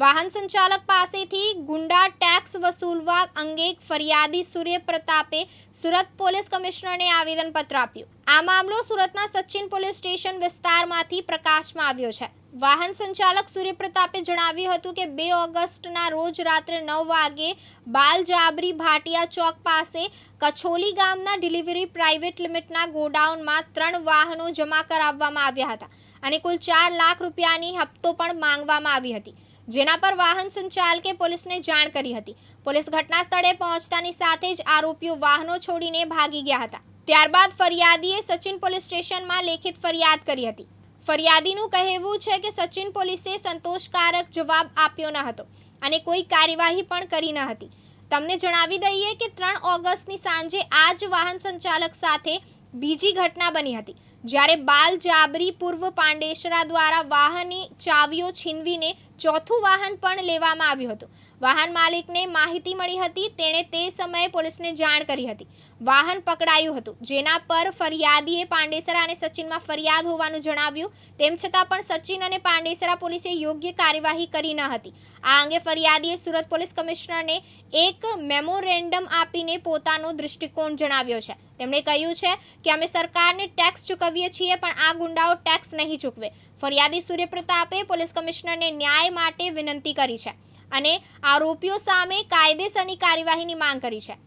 વાહન સંચાલક પાસેથી ગુંડા ટેક્સ વસૂલવા અંગે ફરિયાદી સૂર્ય પ્રતાપે સુરત પોલીસ કમિશનરને આવેદનપત્ર આપ્યું. આ મામલો સુરતના સચિન પોલીસ સ્ટેશન વિસ્તારમાંથી પ્રકાશમાં આવ્યો છે. વાહન સંચાલક સૂર્ય પ્રતાપે જણાવ્યું હતું કે બે ઓગસ્ટના રોજ રાત્રે નવ વાગે બાલ જાબરી ભાટિયા ચોક પાસે કછોલી ગામના ડિલિવરી પ્રાઇવેટ લિમિટના ગોડાઉનમાં ત્રણ વાહનો જમા કરાવવામાં આવ્યા હતા અને કુલ ચાર લાખ રૂપિયાની હપ્તો પણ માંગવામાં આવી હતી. જેના પર વાહન સંચાલકે પોલીસને જાણ કરી હતી. પોલીસ ઘટના સ્થળે પહોંચતાની સાથે જ આરોપીઓ વાહનો છોડીને ભાગી ગયા હતા. ત્યારબાદ ફરિયાદીએ સચિન પોલીસ સ્ટેશનમાં લેખિત ફરિયાદ કરી હતી. ફરિયાદીનું કહેવું છે કે સચિન પોલીસે સંતોષકારક જવાબ આપ્યો ન હતો અને કોઈ કાર્યવાહી પણ કરી ન હતી. તમને જણાવી દઈએ કે ત્રણ ઓગસ્ટની સાંજે આ જ વાહન સંચાલક સાથે બીજી ઘટના બની હતી, જ્યારે બાલ જાબરી પૂર્વ પાંડેસરા દ્વારા વાહનની ચાવીઓ છીનવીને ચોથું વાહન પણ લેવામાં આવ્યું હતું. વાહન માલિકને માહિતી મળી હતી, તેણે તે સમયે પોલીસને જાણ કરી હતી. વાહન પકડાયું હતું. જેના પર ફરિયાદીએ પાંડેસરા અને સચિનમાં ફરિયાદ હોવાનું જણાવ્યું. તેમ છતાં પણ સચિન અને પાંડેસરા પોલીસે યોગ્ય કાર્યવાહી કરી ન હતી. આ અંગે ફરિયાદીએ સુરત પોલીસ કમિશનરને એક મેમોરેન્ડમ આપીને પોતાનો દૃષ્ટિકોણ જણાવ્યો છે. તેમણે કહ્યું છે કે અમે સરકારને ટેક્સ ચૂકવીએ છીએ, પણ આ ગુંડાઓ ટેક્સ નહીં ચૂકવે. ફરિયાદી સૂર્યપ્રતાપે પોલીસ કમિશનરને ન્યાય માટે વિનંતી કરી છે અને આરોપીઓ સામે કાયદેસરની કાર્યવાહીની માંગ કરી છે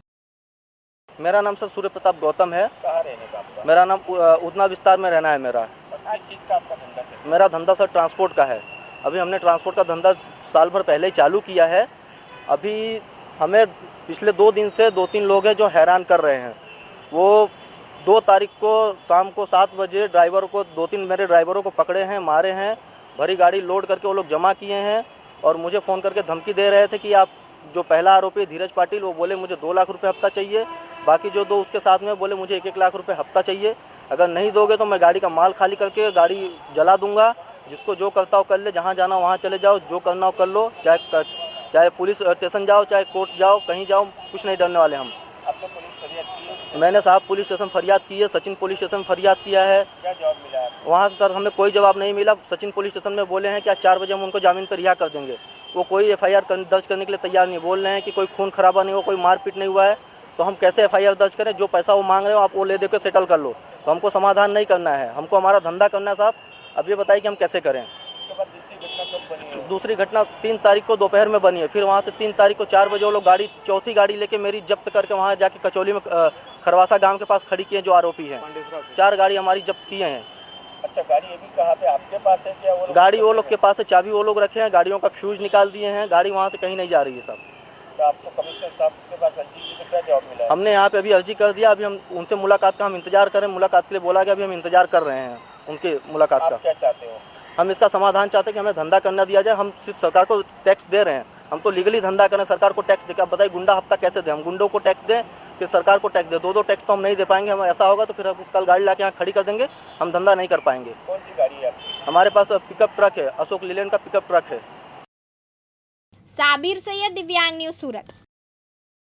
मेरा नाम सर सूर्य प्रताप गौतम है कहाँ रहने का आपका मेरा नाम अ, उतना विस्तार में रहना है मेरा और किस चीज़ का आपका धंधा है मेरा धंधा सर ट्रांसपोर्ट का है अभी हमने ट्रांसपोर्ट का धंधा साल भर पहले ही चालू किया है अभी हमें पिछले दो दिन से दो तीन लोग हैं जो हैरान कर रहे हैं वो दो तारीख को शाम को सात बजे ड्राइवर को दो तीन मेरे ड्राइवरों को पकड़े हैं मारे हैं भरी गाड़ी लोड करके वो लोग जमा किए हैं और मुझे फ़ोन करके धमकी दे रहे थे कि आप जो पहला आरोपी धीरज पाटिल, वो बोले मुझे दो लाख रुपये हफ़्ता चाहिए, बाकी जो दो उसके साथ में बोले मुझे एक एक लाख रुपये हफ़्ता चाहिए। अगर नहीं दोगे तो मैं गाड़ी का माल खाली करके गाड़ी जला दूँगा, जिसको जो करता हो कर ले, जहाँ जाना वहाँ चले जाओ, जो करना हो कर लो, चाहे चाहे पुलिस स्टेशन जाओ, चाहे कोर्ट जाओ, कहीं जाओ, कुछ नहीं डरने वाले हम आपने पुलिस फरियाद की है मैंने साहब पुलिस स्टेशन फरियाद की है सचिन पुलिस स्टेशन फरियाद किया है। क्या जवाब मिला वहाँ से सर हमें कोई जवाब नहीं मिला। सचिन पुलिस स्टेशन में बोले हैं कि आज चार बजे हम उनको जामीन पर रिहा कर देंगे। वो कोई एफ़ कर, दर्ज करने के लिए तैयार नहीं बोल रहे हैं कि कोई खून खराबा नहीं हुआ कोई मारपीट नहीं हुआ है। तो हम कैसे एफआईआर दर्ज करें? जो पैसा वो मांग रहे हो आप वो ले दे के सेटल कर लो। तो हमको समाधान नहीं करना है। हमको हमारा धंधा करना है साहब। अब ये बताइए कि हम कैसे करें? दूसरी घटना तीन तारीख को दोपहर में बनी है। फिर वहाँ से तीन तारीख को चार बजे वो लोग गाड़ी चौथी गाड़ी लेके मेरी जब्त करके वहाँ जाके कचौली में खरवासा गाँव के पास खड़ी किए जो आरोपी हैं। चार गाड़ी हमारी जब्त किए हैं। अच्छा गाड़ी अभी कहाँ पे आपके पास है क्या? वो लोग गाड़ी वो लोग के पास है चाबी वो लोग रखे हैं गाड़ियों का फ्यूज निकाल दिए हैं गाड़ी वहाँ से कहीं नहीं जा रही है सब। तो आपको कमिश्नर साहब के पास अर्जी की तो क्या जवाब मिला हमने यहाँ पे अभी अर्जी कर दिया अभी हम उनसे मुलाकात का हम इंतज़ार करें मुलाकात के लिए बोला गया अभी हम इंतज़ार कर रहे हैं उनके मुलाकात का। क्या चाहते हो? हम इसका समाधान चाहते हैं कि हमें धंधा करना दिया जाए। हम सिर्फ़ सरकार को टैक्स दे रहे हैं। हम तो लीगली धंधा करें सरकार को टैक्स देकर आप बताइए गुंडा हफ़्ता कैसे दें? हम गुंडों को टैक्स दें कि सरकार को टैक्स दे? दो दो टैक्स तो हम नहीं दे पाएँगे। हम ऐसा होगा तो फिर हम कल गाड़ी ला यहाँ खड़ी कर देंगे। हम धंधा नहीं कर पाएँगे। कौन सी गाड़ी है हमारे पास पिकअप ट्रक है। अशोक लीलैंड का पिकअप ट्रक है। साबिर सैयद दिव्यांग न्यूज़ सूरत।